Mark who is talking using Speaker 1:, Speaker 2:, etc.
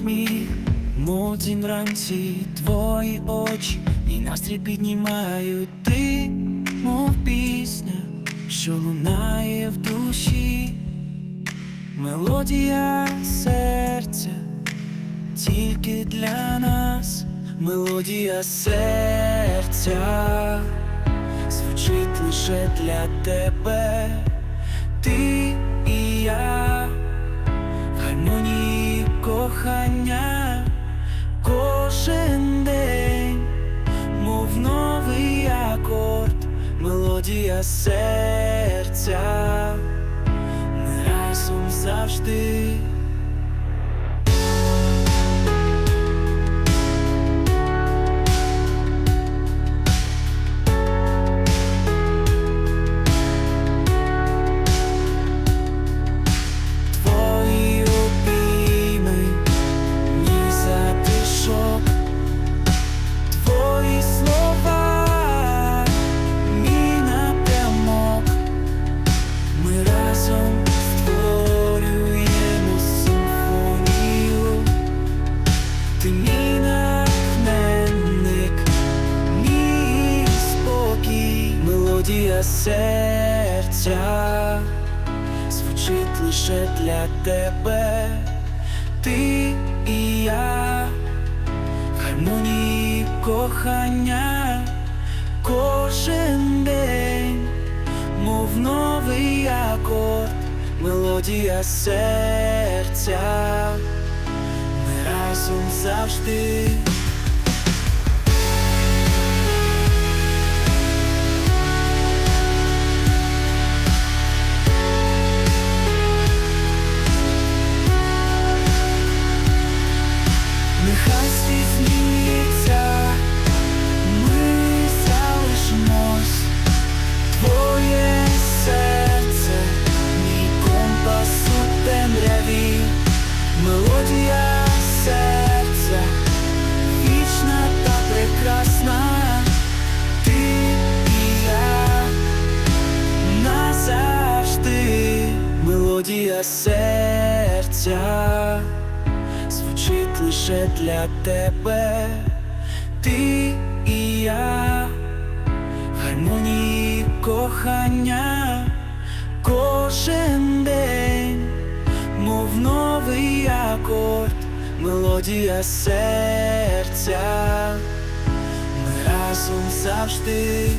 Speaker 1: сміх, мов дзвін вранці твої очі, і настрій піднімають. Ти, мов пісня, що лунає в душі, мелодія серця, тільки для нас, мелодія серця, звучить лише для тебе, мелодія серця, серця. Звучить лише для тебе, ти і я, в гармонії кохання. Кожен день, мов новий акорд, мелодія серця, ми разом завжди. Мелодія серця звучить лише для тебе, ти і я, гармонії кохання кожен день, мов новий акорд, мелодія серця, ми разом завжди.